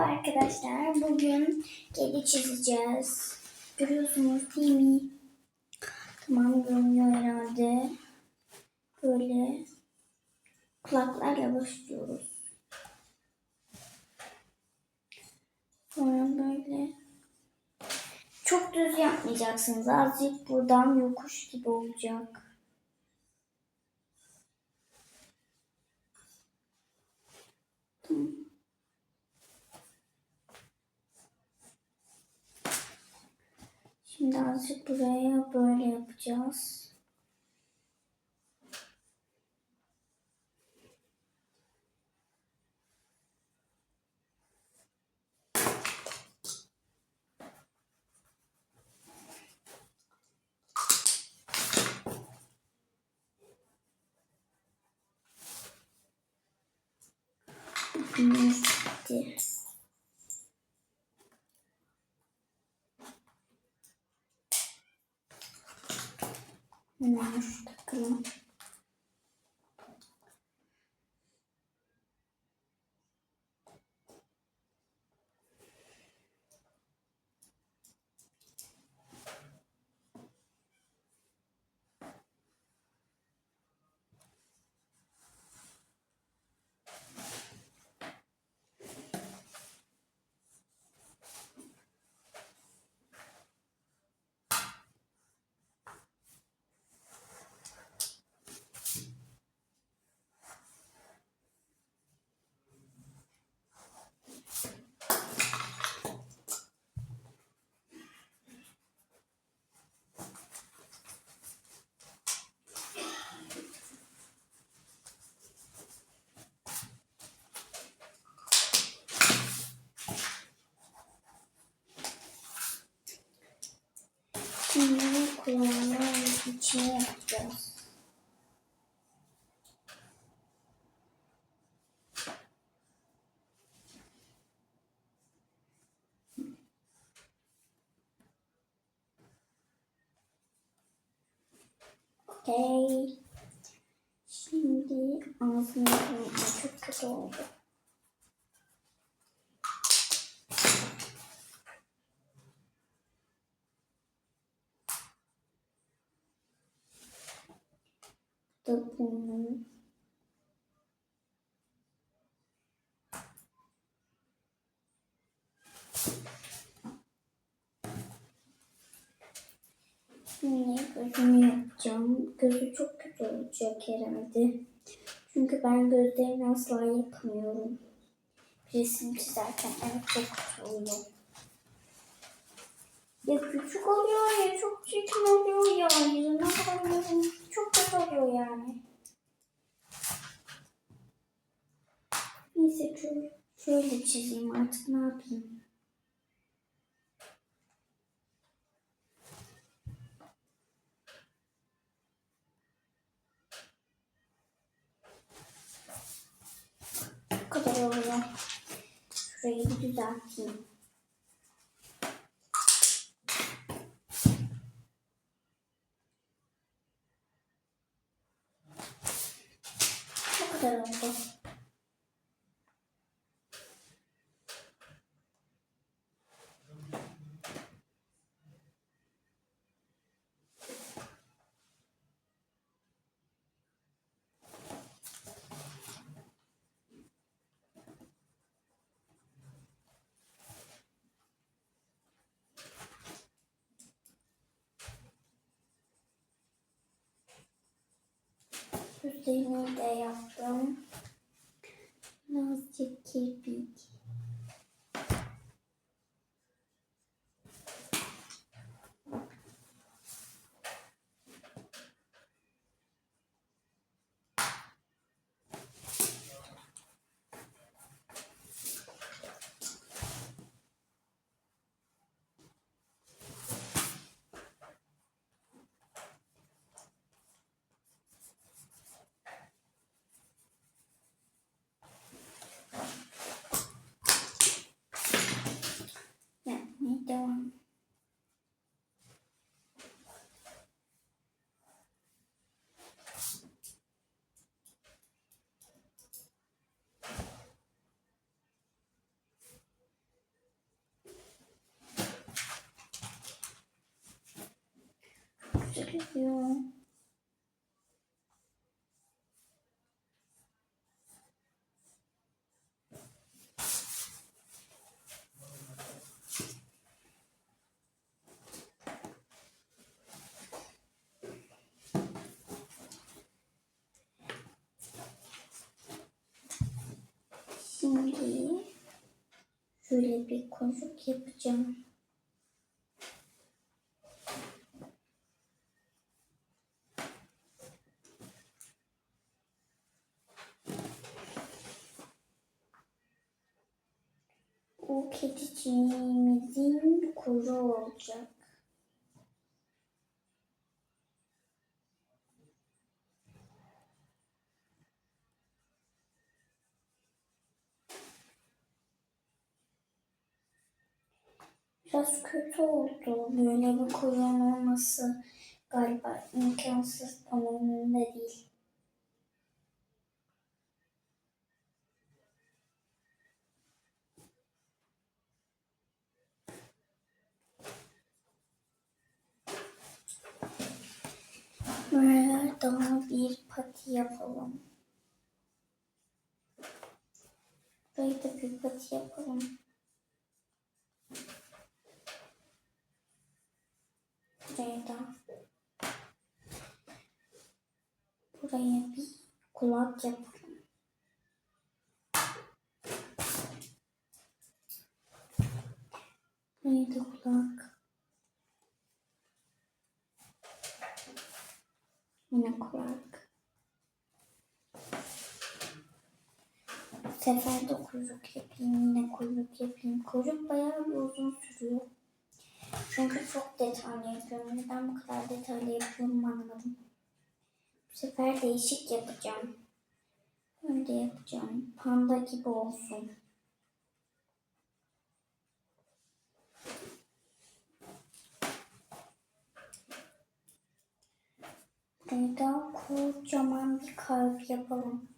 arkadaşlar. Bugün kedi çizeceğiz. Görüyorsunuz değil mi? Tamam görünüyor herhalde. Böyle kulaklarla başlıyoruz. Sonra böyle çok düz yapmayacaksınız. Azıcık buradan yokuş gibi olacak. Tamam. Şimdi azıcık buraya böyle yapacağız. Güneş Hemen şu takalım. Şimdi ağzını. Çok kötü. da bunu Şimdi gözümü yapacağım. Gözü çok kötü olacak herhalde. Çünkü ben gözlerimi asla yapmıyorum. Resim çizerken evet çok kötü oluyor. Ya küçük oluyor ya çok çirkin oluyor ya. Yüzüne bakıyorum. Çok kötü oluyor yani. Neyse şöyle, şöyle çizeyim artık ne yapayım. feio daqui. Caramba. Üstlerini de yaptım. Birazcık kirpik. Yapıyor. Şimdi şöyle bir kuyruk yapacağım. O kediciğimizin kuyruğu olacak. Biraz kötü oldu. Böyle bir kuyruğun olması galiba imkansız ama değil. Daha bir pati yapalım. Buraya da bir pati yapalım. Buraya da. Buraya bir kulak yapalım. Buraya da kulak. Yine kulak. Bu sefer de kuyruk yapayım. Yine kuyruk yapayım. Kuyruk bayağı bir uzun sürüyor. Çünkü çok detaylı yapıyorum. Neden bu kadar detaylı yapıyorum anlamadım. Bu sefer değişik yapacağım. Öyle yapacağım. Panda gibi olsun. Burada kocaman bir kalp yapalım.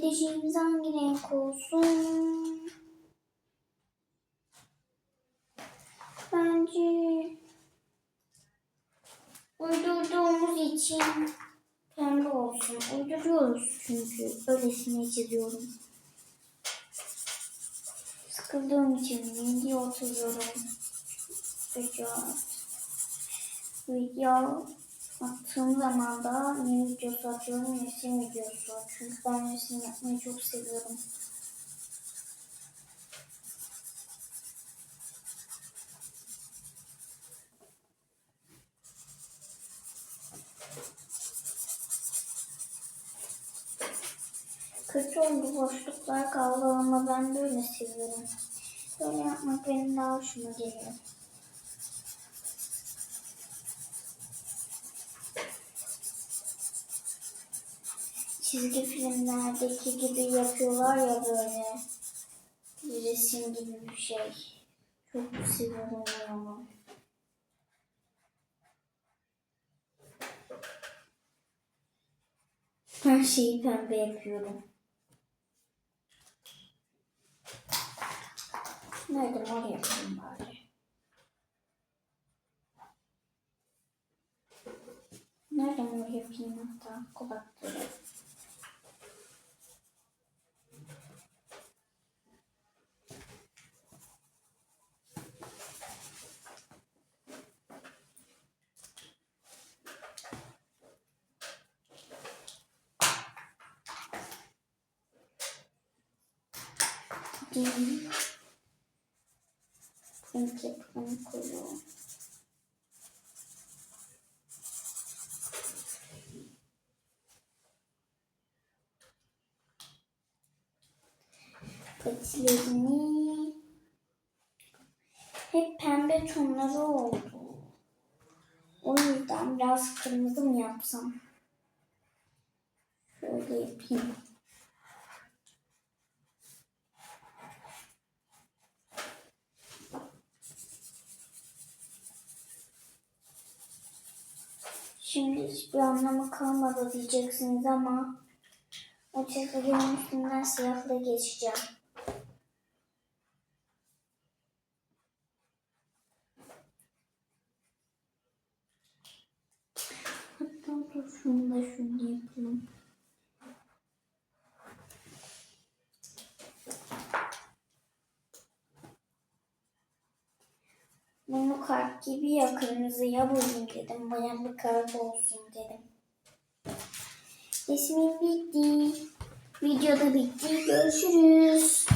Kediciğimiz hangi renk olsun? Bence uydurduğumuz için pembe olsun. Uyduruyoruz çünkü. Öylesine çiziyorum. Sıkıldığım için video oturuyorum. Video, video attığım zaman da ne videosu atıyorum resim videosu. Çünkü ben resim yapmayı çok seviyorum. Kötü oldu boşluklar kaldı ama ben böyle seviyorum. Böyle yapmak benim daha hoşuma geliyor. Çizgi filmlerdeki gibi yapıyorlar ya böyle. Resim gibi bir şey. Çok seviyorum onu. Her şeyi pembe yapıyorum. Nerede mor yapayım bari. Nerede mor yapayım hatta Değil. Renk yapımı koyuyorum. Patilerini hep pembe tonları oldu. O yüzden biraz kırmızı mı yapsam? Şöyle yapayım. Şimdi hiçbir anlamı kalmadı diyeceksiniz ama o çizgilerin üstünden siyahla geçeceğim. Hatta şunu da şunu yapalım. Bunu kalp gibi ya kırmızıya boyayım dedim. Bayan bir kalp olsun dedim. Resmim bitti. Video da bitti. Görüşürüz.